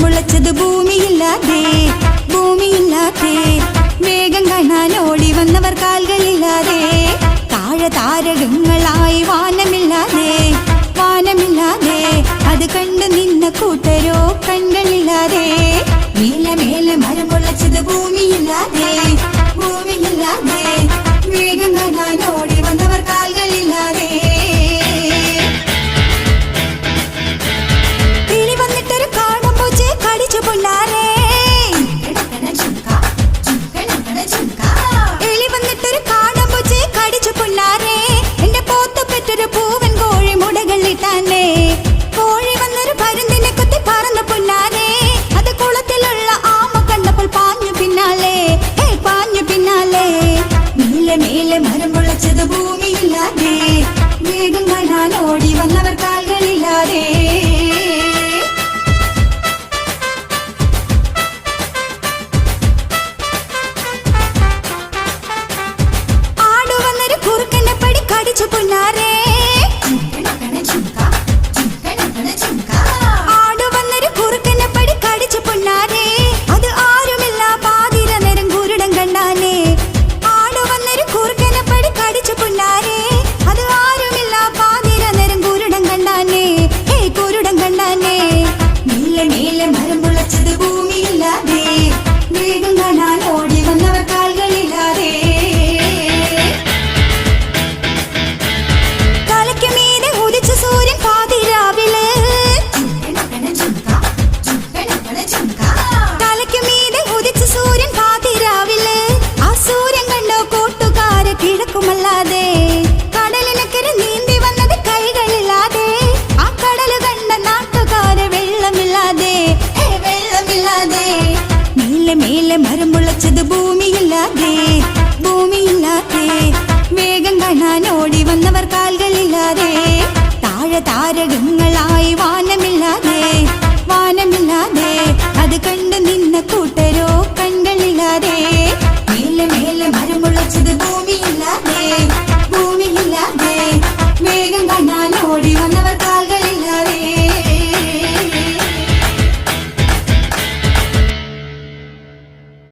മുളച്ചത് ഭൂമിയില്ലാതെ ഭൂമിയില്ലാതെ. വേഗം കാണാൻ ഓടി വന്നവർ കാൽകളില്ലാതെ. താഴതാരകങ്ങളായി വാനമില്ലാതെ വാനമില്ലാതെ. അത് കണ്ട് നിന്ന കൂട്ടരോ കണ്ണുകളില്ലാതെ നീലമേ വന്നവർ കാൽകളില്ലാതെ. ആടു വന്നൊരു കുറുക്കനെ പടി കടിച്ചു പൊന്നാരേ വേഗം കാണാൻ മേലെ മേലെ മരം മുളച്ചത് ഭൂമിയില്ലാതെ ഭൂമിയില്ലാതെ. വേഗം കാണാൻ ഓടി വന്നവർ കാൽകളില്ലാതെ. താഴെ താരകങ്ങളായി വാനമില്ലാതെ വാനമില്ലാതെ. അത് കണ്ട് നിന്ന കൂട്ടരോ കണ്ണുകളില്ലാതെ മേലെ മേലെ മരം മുളച്ചത് ഭൂമിയില്ലാതെ ഭൂമിയില്ലാതെ. വേഗം കാണാൻ ഓടി വന്നവർ